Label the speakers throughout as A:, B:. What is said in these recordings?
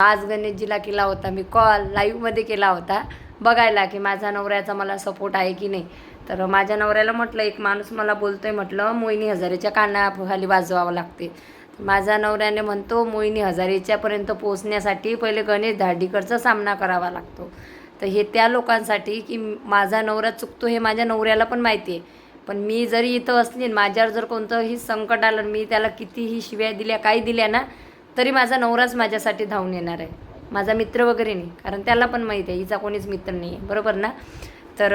A: आज गणेशजीला केला होता मी कॉल लाईव्हमध्ये केला होता. बघायला की माझा नवऱ्याचा मला सपोर्ट आहे की नाही. तर माझ्या नवऱ्याला म्हटलं एक माणूस मला बोलतोय म्हटलं मोहिनी हजारेच्या कानाखाली वाजवावं लागते. माझा नवऱ्याने म्हणतो मोहिनी हजारेच्यापर्यंत पोहोचण्यासाठी पहिले गणेश धाडीकरचा सामना करावा लागतो. तर हे त्या लोकांसाठी की माझा नवरा चुकतो हे माझ्या नवऱ्याला पण माहिती आहे. पण मी जरी इथं असली माझ्यावर जर कोणतंही संकट आलं आणि मी त्याला कितीही शिव्या दिल्या काही दिल्या ना तरी माझा नवराच माझ्यासाठी धावून येणार आहे. माझा मित्र वगैरे नाही कारण त्याला पण माहिती आहे हिचा कोणीच मित्र नाही आहे बरोबर ना? तर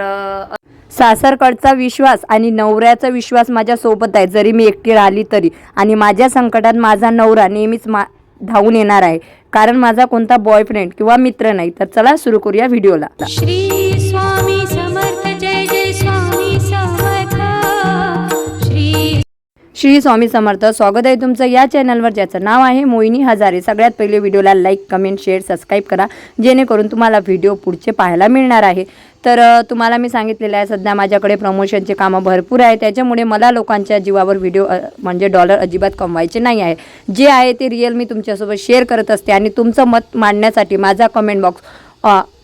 A: सासरकडचा विश्वास आणि नवऱ्याचा विश्वास माझ्या सोबत आहे जरी मी एकटी राहिली तरी. आणि माझ्या संकटात माझा नवरा नेहमीच मा धावून येणार आहे. कारण माझा कोणता बॉयफ्रेंड किंवा मित्र नाही तर चला सुरू करूया व्हिडिओला
B: श्री श्री
A: स्वामी समर्थ स्वागत आहे तुमचं या चॅनलवर ज्याचं नाव आहे मोहिनी हजारे. सगळ्यात पहिले व्हिडिओला लाईक कमेंट शेअर सबस्क्राईब करा जेणेकरून तुम्हाला व्हिडिओ पुढचे पाहायला मिळणार आहे. तर तुम्हाला मी सांगितलेलं आहे सध्या माझ्याकडे प्रमोशनचे कामं भरपूर आहे त्याच्यामुळे मला लोकांच्या जीवावर व्हिडिओ म्हणजे डॉलर अजिबात कमवायचे नाही आहे. जे आहे ते रिअल मी तुमच्यासोबत शेअर करत असते आणि तुमचं मत मांडण्यासाठी माझा कमेंट बॉक्स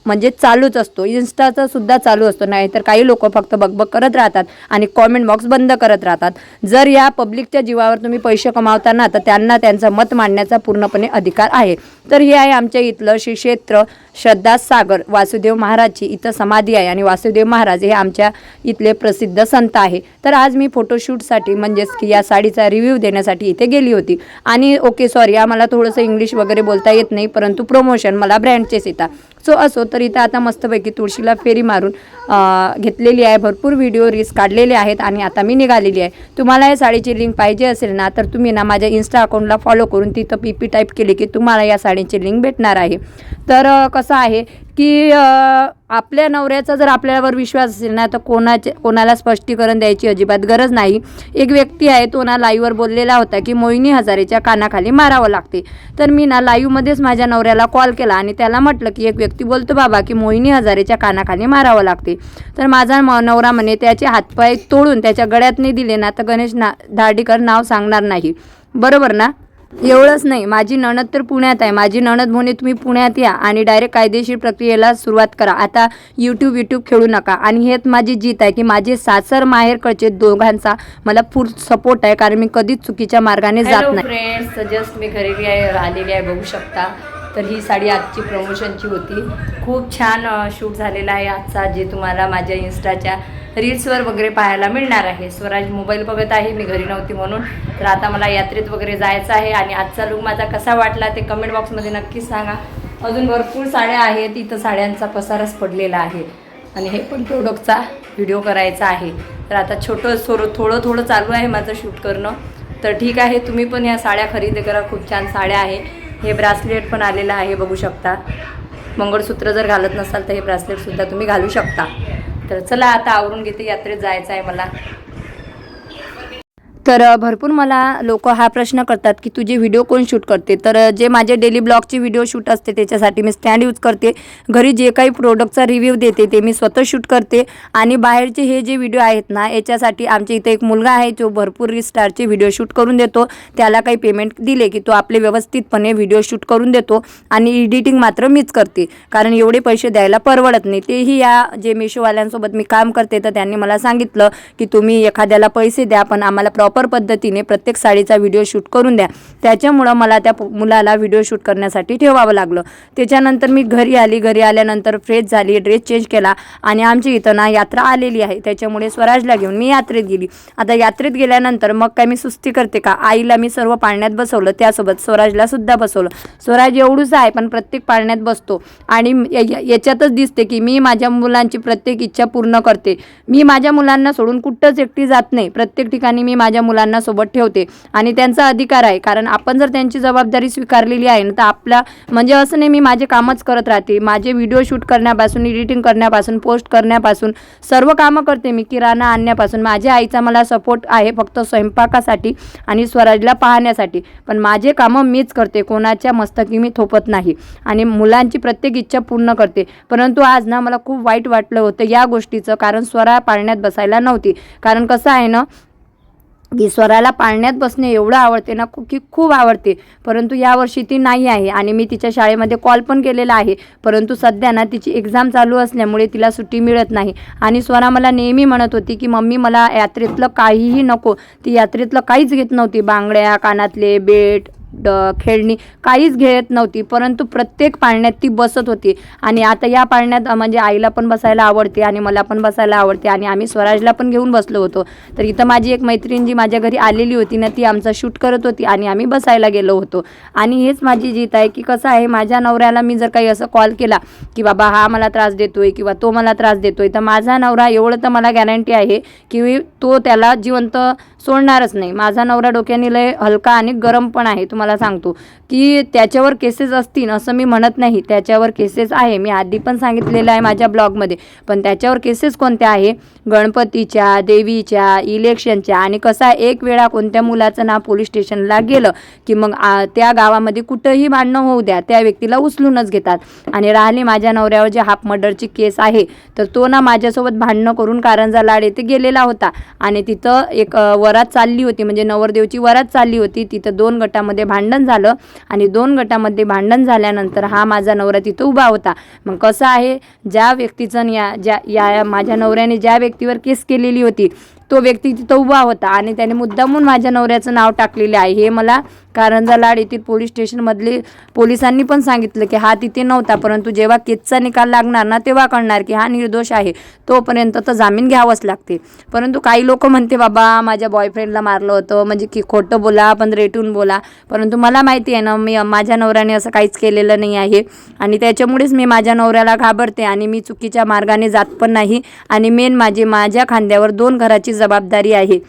A: म्हणजे चालूच असतो. इन्स्टाचा सुद्धा चालू असतो. नाही तर काही लोक फक्त बकबक करत राहतात आणि कॉमेंट बॉक्स बंद करत राहतात. जर या पब्लिकच्या जीवावर तुम्ही पैसे कमावताना तर त्यांना त्यांचं मत मांडण्याचा पूर्णपणे अधिकार आहे. तर हे आहे आमच्या इथलं श्री क्षेत्र श्रद्धा सागर वासुदेव महाराजची इथं समाधी आहे आणि वासुदेव महाराज हे आमच्या इथले प्रसिद्ध संत आहे. तर आज मी फोटोशूटसाठी म्हणजेच की या साडीचा रिव्ह्यू देण्यासाठी इथे गेली होती. आणि ओके सॉरी आम्हाला थोडंसं इंग्लिश वगैरे बोलता येत नाही परंतु प्रमोशन मला ब्रँडचेच येतात सो असो तर इथं आता मस्तपैकी तुळशीला फेरी मारून घेतलेली आहे. भरपूर व्हिडिओ रील्स काढलेले आहेत आणि आता मी निघालेली आहे. तुम्हाला या साडीची लिंक पाहिजे असेल ना तर तुम्ही ना माझ्या इन्स्टा अकाउंटला फॉलो करून तिथं पी पी टाईप केली की तुम्हाला या साडीची लिंक भेटणार आहे. तर कसं आहे की आपल्या नवऱ्याचा जर आपल्यावर विश्वास असेल ना तर कोणाचे कोणाला स्पष्टीकरण द्यायची अजिबात गरज नाही. एक व्यक्ती आहे तो ना लाईव्हवर बोललेला होता की मोहिनी हजारेच्या कानाखाली मारावं लागते. तर मी ना लाईव्हमध्येच माझ्या नवऱ्याला कॉल केला आणि त्याला म्हटलं की एक व्यक्ती बोलतो बाबा की मोहिनी हजारेच्या कानाखाली मारावं लागते. तर माझा म- नवरा म्हणे त्याचे हातपाय तोडून त्याच्या गळ्यात नाही दिले ना तर गणेश ना धाडीकर नाव सांगणार नाही. बरोबर ना? एवढंच नाही. माझी नणद तर पुण्यात आहे. माझी नणद म्हणे तुम्ही पुण्यात या आणि डायरेक्ट कायदेशीर प्रक्रियेला सुरुवात करा. आता यूट्यूब यूट्यूब खेळू नका. आणि हेच माझी जीत आहे की माझे सासर माहेरकडचे दोघांचा मला फुल सपोर्ट आहे कारण मी कधीच चुकीच्या मार्गाने जात नाही. फ्रेंड्स जस्ट मी घरी आलेली आहे बघू शकता. तर ही साडी आजची प्रमोशनची होती. खूप छान शूट झालेला आहे आजचा जे तुम्हाला माझ्या इन्स्टाच्या रील्सवर वगैरे पाहायला मिळणार आहे. स्वराज मोबाईल बघत आहे मी घरी नव्हती म्हणून. तर आता मला यात्रेत वगैरे जायचं आहे आणि आजचा लुक माझा कसा वाटला ते कमेंट बॉक्समध्ये नक्कीच सांगा. अजून भरपूर साड्या आहेत इथं साड्यांचा पसारच पडलेला आहे. आणि हे पण प्रोडक्टचा व्हिडिओ करायचा आहे. तर आता छोटं थोडं थोडं थोडं चालू आहे माझं शूट करणं. तर ठीक आहे तुम्ही पण या साड्या खरेदी करा. खूप छान साड्या आहे. हे ब्रासलेट पण आलेलं आहे बघू शकता. मंगळसूत्र जर घालत नसाल तर हे ब्रासलेटसुद्धा तुम्ही घालू शकता. तर चला आता आवरून घेते यात्रेत जायचं आहे मला. तर भरपूर मला लोक हा प्रश्न करतात की तुझे व्हिडिओ कोण शूट करते? तर जे माझे डेली ब्लॉगचे व्हिडिओ शूट असते त्याच्यासाठी मी स्टँड यूज करते. घरी जे काही प्रोडक्टचा रिव्ह्यू देते ते मी स्वतः शूट करते. आणि बाहेरचे हे जे व्हिडिओ आहेत ना याच्यासाठी आमच्या इथे एक मुलगा आहे जो भरपूर स्टारचे व्हिडिओ शूट करून देतो. त्याला काही पेमेंट दिले की तो आपले व्यवस्थितपणे व्हिडिओ शूट करून देतो आणि एडिटिंग मात्र मीच करते. कारण एवढे पैसे द्यायला परवडत नाही. तेही या जे मिशोवाल्यांसोबत मी काम करते तर त्यांनी मला सांगितलं की तुम्ही एखाद्याला पैसे द्या पण आम्हाला प्रॉपर पद्धतीने प्रत्येक साडीचा व्हिडिओ शूट करून द्या. त्याच्यामुळं मला त्या मुलाला व्हिडिओ शूट करण्यासाठी ठेवावं लागलं. त्याच्यानंतर मी घरी आली. घरी आल्यानंतर फ्रेश झाली. ड्रेस चेंज केला आणि आमची इथं ना यात्रा आलेली आहे. त्याच्यामुळे स्वराजला घेऊन मी यात्रेत गेली. आता यात्रेत गेल्यानंतर मग काय मी सुस्ती करते का? आईला मी सर्व पाळण्यात बसवलं. त्यासोबत स्वराजला सुद्धा बसवलं. स्वराज एवढूच आहे पण प्रत्येक पाळण्यात बसतो. आणि याच्यातच दिसते की मी माझ्या मुलांची प्रत्येक इच्छा पूर्ण करते. मी माझ्या मुलांना सोडून कुठंच एकटी जात नाही. प्रत्येक ठिकाणी मी माझ्या मुलांना सोबत ठेवते. आणि त्यांचा अधिकार आहे. कारण आपण जर त्यांची जबाबदारी स्वीकारलेली आहे ना तर आपला म्हणजे असं नाही मी माझे कामच करत राहते. माझे व्हिडिओ शूट करण्यापासून एडिटिंग करण्यापासून पोस्ट करण्यापासून सर्व कामं करते मी किराणा आणण्यापासून. माझ्या आईचा मला सपोर्ट आहे फक्त स्वयंपाकासाठी आणि स्वराजला पाहण्यासाठी. पण माझे कामं मीच करते. कोणाच्या मस्तकी मी थोपत नाही. आणि मुलांची प्रत्येक इच्छा पूर्ण करते. परंतु आज ना मला खूप वाईट वाटलं होतं या गोष्टीचं. कारण स्वरा पाळण्यात बसायला नव्हती. कारण कसं आहे ना की स्वराला पाळण्यात बसणे एवढं आवडते ना की खूप आवडते. परंतु यावर्षी ती नाही आहे आणि मी तिच्या शाळेमध्ये कॉल पण केलेला आहे. परंतु सध्या ना तिची एक्झाम चालू असल्यामुळे तिला सुट्टी मिळत नाही. आणि स्वरा मला नेहमी म्हणत होती की मम्मी मला यात्रेतलं काहीही नको. ती यात्रेतलं काहीच घेत नव्हती. बांगड्या कानातले बेट ड खेळणी काहीच घेत नव्हती परंतु प्रत्येक पाळण्यात ती बसत होती. आणि आता या पाळण्यात म्हणजे आईला पण बसायला आवडते आणि मला पण बसायला आवडते आणि आम्ही स्वराजला पण घेऊन बसलो होतो. तर इथं माझी एक मैत्रीण जी माझ्या घरी आलेली होती ना ती आमचा शूट करत होती आणि आम्ही बसायला गेलो होतो. आणि हेच माझी जीत आहे की कसं आहे माझ्या नवऱ्याला मी जर काही असं कॉल केला की बाबा हा मला त्रास देतोय किंवा तो मला त्रास देतोय तर माझा नवरा एवढं तर मला गॅरंटी आहे की तो त्याला जिवंत सोडणारच नाही. माझा नवरा डोक्याने लय हलका आणि गरम पण आहे. तुम्हाला तुम्हाला सांगतो. की त्याच्यावर केसेस असतील असं मी म्हणत नाही. त्याच्यावर केसेस आहे. मी आधी पण सांगितलेलं आहे माझ्या ब्लॉगमध्ये. पण त्याच्यावर केसेस कोणत्या आहे? गणपतीच्या देवीच्या इलेक्शनच्या आणि कसा एक वेळा कोणत्या मुलाचं नाव पोलीस स्टेशनला गेलं की मग आ, त्या गावामध्ये कुठंही भांडणं होऊ द्या त्या व्यक्तीला उचलूनच घेतात. आणि राहिली माझ्या नवऱ्यावर जे हाफ मर्डरची केस आहे तर तो ना माझ्यासोबत भांडणं करून कारंजा लाड येथे गेलेला होता. आणि तिथं एक वरात चालली होती. म्हणजे नवरदेवची वरात चालली होती. तिथं दोन गटामध्ये भांडण झालं. आणि दोन गटामध्ये भांडण झाल्यानंतर हा माझा नवरा तिथं उभा होता. मग कसं आहे ज्या व्यक्तीचं या ज्या या माझ्या नवऱ्याने ज्या व्यक्तीवर केस केलेली होती तो व्यक्ती तिथं उभा होता आणि त्याने मुद्दामून माझ्या नवऱ्याचं नाव टाकलेले आहे. हे मला कारंजा लाड येथील पोलीस स्टेशनमधले पोलिसांनी पण सांगितलं की हा तिथे नव्हता परंतु जेव्हा केसचा निकाल लागणार ना तेव्हा कळणार की हा निर्दोष आहे. तोपर्यंत तर जामीन घ्यावंच लागते. परंतु काही लोक म्हणते बाबा माझ्या बॉयफ्रेंडला मारलं होतं. म्हणजे की खोटं बोला पण रेटून बोला. परंतु मला माहिती आहे ना मी माझ्या नवऱ्याने असं काहीच केलेलं नाही आहे. आणि त्याच्यामुळेच मी माझ्या नवऱ्याला घाबरते आणि मी चुकीच्या मार्गाने जात पण नाही. आणि मेन माझी माझ्या खांद्यावर दोन घराची जबाबदारी आहे.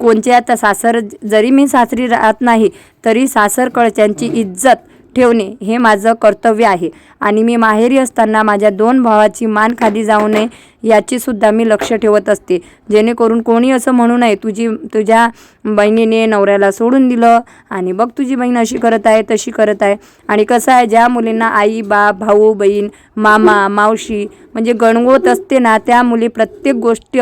A: कोणच्या आता सासर जरी मी सासरी राहत नाही तरी सासरकडच्यांची इज्जत ठेवणे हे माझं कर्तव्य आहे. आणि मी माहेरी असताना माझ्या दोन भावाची मान खाली जाऊ नये याचीसुद्धा मी लक्ष ठेवत असते. जेणेकरून कोणी असं म्हणू नये तुझी तुझ्या बहिणीने नवऱ्याला सोडून दिलं आणि बघ तुझी बहीण अशी करत आहे तशी करत आहे. आणि कसं आहे ज्या मुलींना आई बाप भाऊ बहीण मामा मावशी म्हणजे गणगोत असते ना त्या मुली प्रत्येक गोष्ट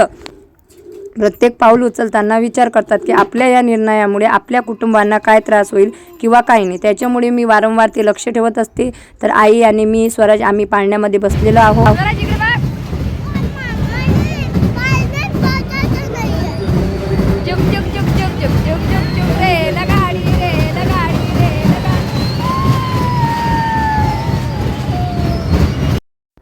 A: प्रत्येक पाऊल उचलताना विचार करतात की आपल्या या निर्णयामुळे आपल्या कुटुंबांना काय त्रास होईल किंवा काय नाही. त्याच्यामुळे मी वारंवार ते लक्ष ठेवत असते. तर आई आणि मी स्वराज आम्ही पाळण्यामध्ये बसलेलो आहोत.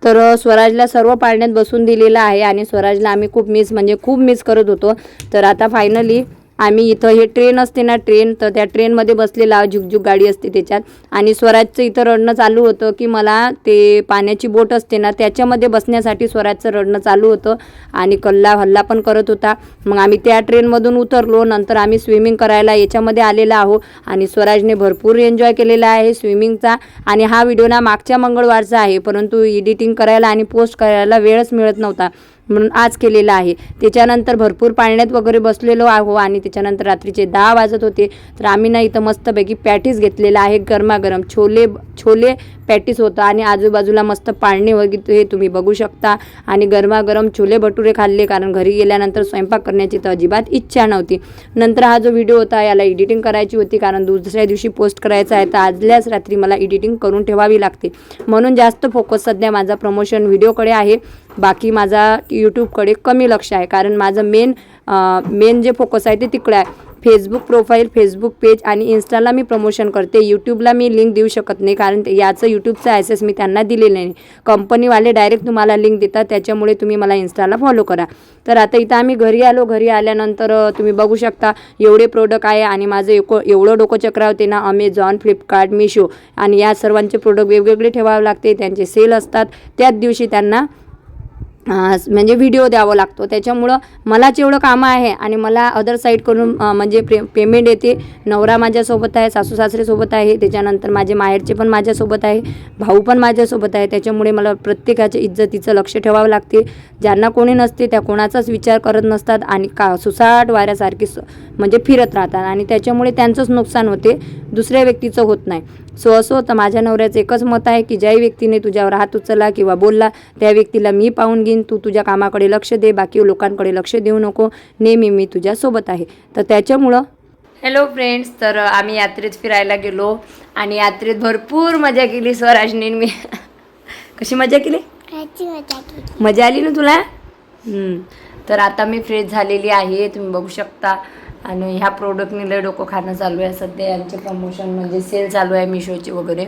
A: तर स्वराजला सर्व पाळण्यात बसून दिलेलं आहे आणि स्वराजला आम्ही खूप मिस म्हणजे खूप मिस करत होतो. तर आता फायनली आम्ही इथं हे ट्रेन असते ना ट्रेन तर त्या ट्रेनमध्ये बसलेला झुकझुक गाडी असते त्याच्यात. आणि स्वराजचं इथं रडणं चालू होतं की मला ते पाण्याची बोट असते ना त्याच्यामध्ये बसण्यासाठी स्वराजचं रडणं चालू होतं. आणि कल्ला हल्ला पण करत होता. मग आम्ही त्या ट्रेनमधून उतरलो नंतर आम्ही स्विमिंग करायला याच्यामध्ये आलेलो आहो आणि स्वराजने भरपूर एन्जॉय केलेला आहे स्विमिंगचा आणि हा व्हिडिओ ना मागच्या मंगळवारचा आहे परंतु एडिटिंग करायला आणि पोस्ट करायला वेळच मिळत नव्हता. म्हणून आज केलेला आहे. त्याच्यानंतर भरपूर पाळण्यात वगैरे बसलेलो आहो आणि त्याच्यानंतर रात्रीचे दहा वाजत होते. तर आम्ही ना इथं मस्तपैकी पॅटीस घेतलेला आहे गरमागरम छोले छोले पॅटीस होतं आणि आजूबाजूला मस्त पाळणे वगैरे तुम्ही बघू शकता. आणि गरमागरम छोले भटुरे खाल्ले कारण घरी गेल्यानंतर स्वयंपाक करण्याची तर अजिबात इच्छा नव्हती. नंतर हा जो व्हिडिओ होता याला एडिटिंग करायची होती कारण दुसऱ्या दिवशी पोस्ट करायचा आहे तर आजल्याच रात्री मला एडिटिंग करून ठेवावी लागते. म्हणून जास्त फोकस सध्या माझा प्रमोशन व्हिडिओकडे आहे. बाकी माझा यूट्यूबकडे कमी लक्ष आहे कारण माझं मेन मेन जे फोकस आहे ते तिकडे आहे. फेसबुक प्रोफाईल फेसबुक पेज आणि इन्स्टाला मी प्रमोशन करते. यूट्यूबला मी लिंक देऊ शकत नाही कारण याचं यूट्यूबचं ॲसेस मी त्यांना दिलेलं नाही. कंपनीवाले डायरेक्ट तुम्हाला लिंक देतात. त्याच्यामुळे तुम्ही मला इन्स्टाला फॉलो करा. तर आता इथं आम्ही घरी आलो. घरी आल्यानंतर तुम्ही बघू शकता एवढे प्रोडक्ट आहे आणि माझं एको एवढं डोकं चक्र होते ना अमेझॉन फ्लिपकार्ट मिशो आणि या सर्वांचे प्रोडक्ट वेगवेगळे ठेवावे लागते. त्यांचे सेल असतात. त्याच दिवशी त्यांना म्हणजे व्हिडिओ द्यावा लागतो. त्याच्यामुळं मला जेवढं कामं आहे आणि मला अदर साईडकडून करून म्हणजे पे पेमेंट येते नवरा माझ्यासोबत आहे सासू सासरेसोबत आहे त्याच्यानंतर माझे माहेरचे पण माझ्यासोबत आहे भाऊ पण माझ्यासोबत आहे त्याच्यामुळे मला प्रत्येकाच्या इज्जतीचं लक्ष ठेवावं लागते. ज्यांना कोणी नसते त्या कोणाचाच विचार करत नसतात आणि का सुसाट वाऱ्यासारखी स- म्हणजे फिरत राहतात आणि त्याच्यामुळे त्यांचंच नुकसान होते. दुसऱ्या व्यक्तीचं होत नाही. सो असो तर माझ्या नवऱ्याचं एकच मत आहे की ज्या व्यक्तीने तुझ्यावर हात उचलला किंवा बोलला त्या व्यक्तीला मी पाहून घेईन. तू तुझ्या कामाकडे लक्ष दे बाकी लोकांकडे लक्ष देऊ नको. नेहमी मी तुझ्यासोबत आहे. तर त्याच्यामुळं हॅलो फ्रेंड्स तर आम्ही यात्रेत फिरायला गेलो आणि यात्रेत भरपूर मजा केली स्वराजने मी. कशी मजा केली? मजा आली ना तुला. तर आता मी फ्रेश झालेली आहे तुम्ही बघू शकता. आणि ह्या प्रोडक्टने लय डोकं खाणं चालू आहे. सध्या यांचे प्रमोशन म्हणजे सेल चालू आहे मिशोचे वगैरे.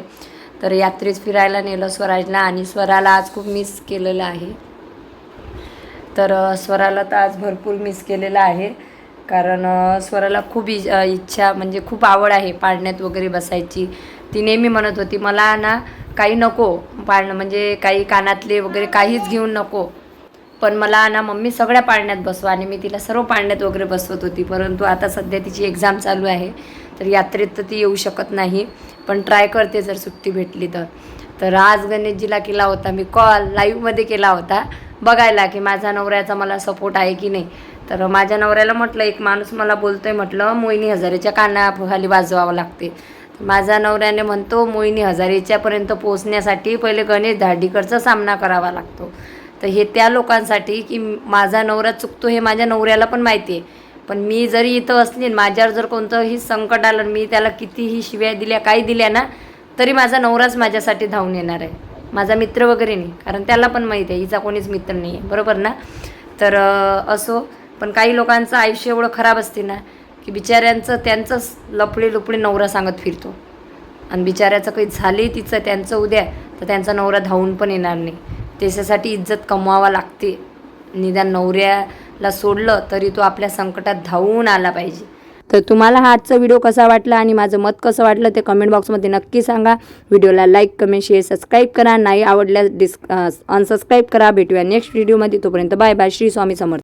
A: तर यात्रेत फिरायला नेलं स्वराजला आणि स्वराला आज खूप मिस केलेलं आहे. तर स्वराला तर आज भरपूर मिस केलेलं आहे. कारण स्वराला खूप इ इच्छा म्हणजे खूप आवड आहे पाळण्यात वगैरे बसायची. ती नेहमी म्हणत होती मला ना काही नको पाळणं म्हणजे काही कानातले वगैरे काहीच घेऊन नको. पण मला ना मम्मी सगळ्या पाळण्यात बसवा आणि मी तिला सर्व पाळण्यात वगैरे बसवत होती. परंतु आता सध्या तिची एक्झाम चालू आहे. तर यात्रेत तर ती येऊ शकत नाही. पण ट्राय करते जर सुट्टी भेटली तर. तर आज गणेशजीला केला होता मी कॉल लाईव्हमध्ये केला होता. बघायला की माझा नवऱ्याचा मला सपोर्ट आहे की नाही. तर माझ्या नवऱ्याला म्हटलं एक माणूस मला बोलतोय म्हटलं मोहिनी हजारेच्या कानाखाली वाजवावं लागते. माझा नवऱ्याने म्हणतो मोहिनी हजारेच्यापर्यंत पोहोचण्यासाठी पहिले गणेश धाडीकरचा सामना करावा लागतो. तर हे त्या लोकांसाठी की माझा नवरा चुकतो हे माझ्या नवऱ्याला पण माहिती आहे. पण मी जरी इथं असली माझ्यावर जर कोणतंही संकट आलं आणि मी त्याला कितीही शिव्या दिल्या काही दिल्या ना तरी माझा नवराच माझ्यासाठी धावून येणार आहे. माझा मित्र वगैरे नाही कारण त्याला पण माहिती आहे हिचा कोणीच मित्र नाही आहे बरोबर ना? तर असो पण काही लोकांचं आयुष्य एवढं खराब असते ना की बिचाऱ्यांचं त्यांचंच लपडे लुपडे नवरा सांगत फिरतो. आणि बिचाऱ्याचं काही झाले तिचं त्यांचं उद्या तर त्यांचा नवरा धावून पण येणार नाही. त्याच्यासाठी इज्जत कमवावा लागते. निदान नवऱ्याला सोडलं तरी तो आपल्या संकटात धावून आला पाहिजे. तर तुम्हाला हा आजचा व्हिडिओ कसा वाटला आणि माझं मत कसं वाटलं ते कमेंट बॉक्समध्ये नक्की सांगा. व्हिडिओला लाईक कमेंट शेअर सबस्क्राईब करा. नाही आवडल्यास डिस अनसबस्क्राईब करा. भेटूया नेक्स्ट व्हिडिओमध्ये तोपर्यंत बाय बाय श्री स्वामी समर्थ.